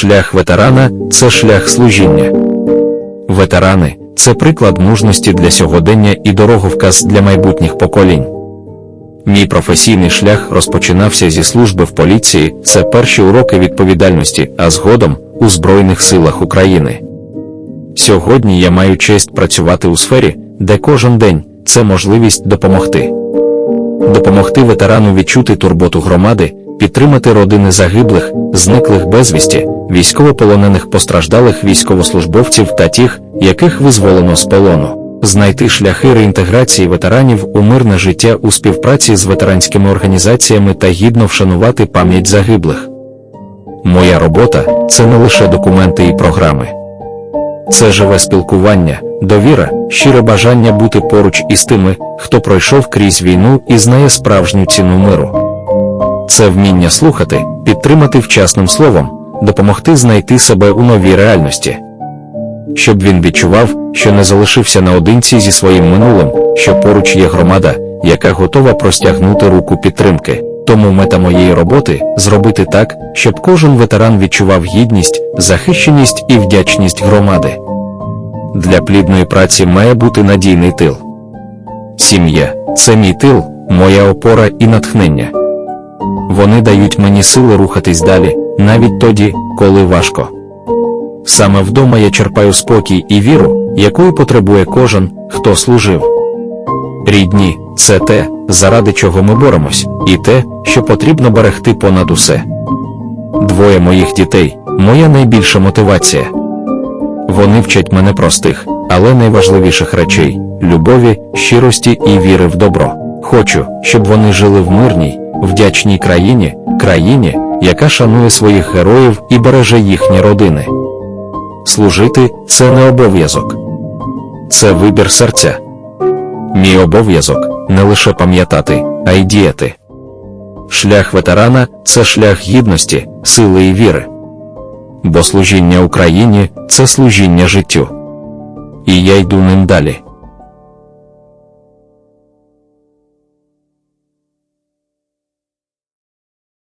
Шлях ветерана це шлях служіння. Ветерани це приклад мужності для сьогодення і дороговказ для майбутніх поколінь. Мій професійний шлях розпочинався зі служби в поліції, це перші уроки відповідальності, а згодом у Збройних силах України. Сьогодні я маю честь працювати у сфері, де кожен день це можливість допомогти. Допомогти ветерану відчути турботу громади, підтримати родини загиблих, зниклих безвісті, військовополонених постраждалих військовослужбовців та тих, яких визволено з полону, знайти шляхи реінтеграції ветеранів у мирне життя у співпраці з ветеранськими організаціями та гідно вшанувати пам'ять загиблих. Моя робота це не лише документи і програми. Це живе спілкування, довіра, щире бажання бути поруч із тими, хто пройшов крізь війну і знає справжню ціну миру. Це вміння слухати, підтримати вчасним словом, допомогти знайти себе у новій реальності. Щоб він відчував, що не залишився наодинці зі своїм минулим, що поруч є громада, яка готова простягнути руку підтримки. Тому мета моєї роботи зробити так, щоб кожен ветеран відчував гідність, захищеність і вдячність громади. Для плідної праці має бути надійний тил. Сім'я це мій тил, моя опора і натхнення. Вони дають мені сили рухатись далі, навіть тоді, коли важко. Саме вдома я черпаю спокій і віру, якої потребує кожен, хто служив. Рідні це те, заради чого ми боремось, і те, що потрібно берегти понад усе. Двоє моїх дітей моя найбільша мотивація. Вони вчать мене простих, але найважливіших речей любові, щирості і віри в добро. Хочу, щоб вони жили в мирній, вдячній країні, країні, яка шанує своїх героїв і береже їхні родини. Служити це не обов'язок, це вибір серця. Мій обов'язок не лише пам'ятати, а й діяти. Шлях ветерана це шлях гідності, сили і віри. Бо служіння Україні це служіння життю. І я йду ним далі.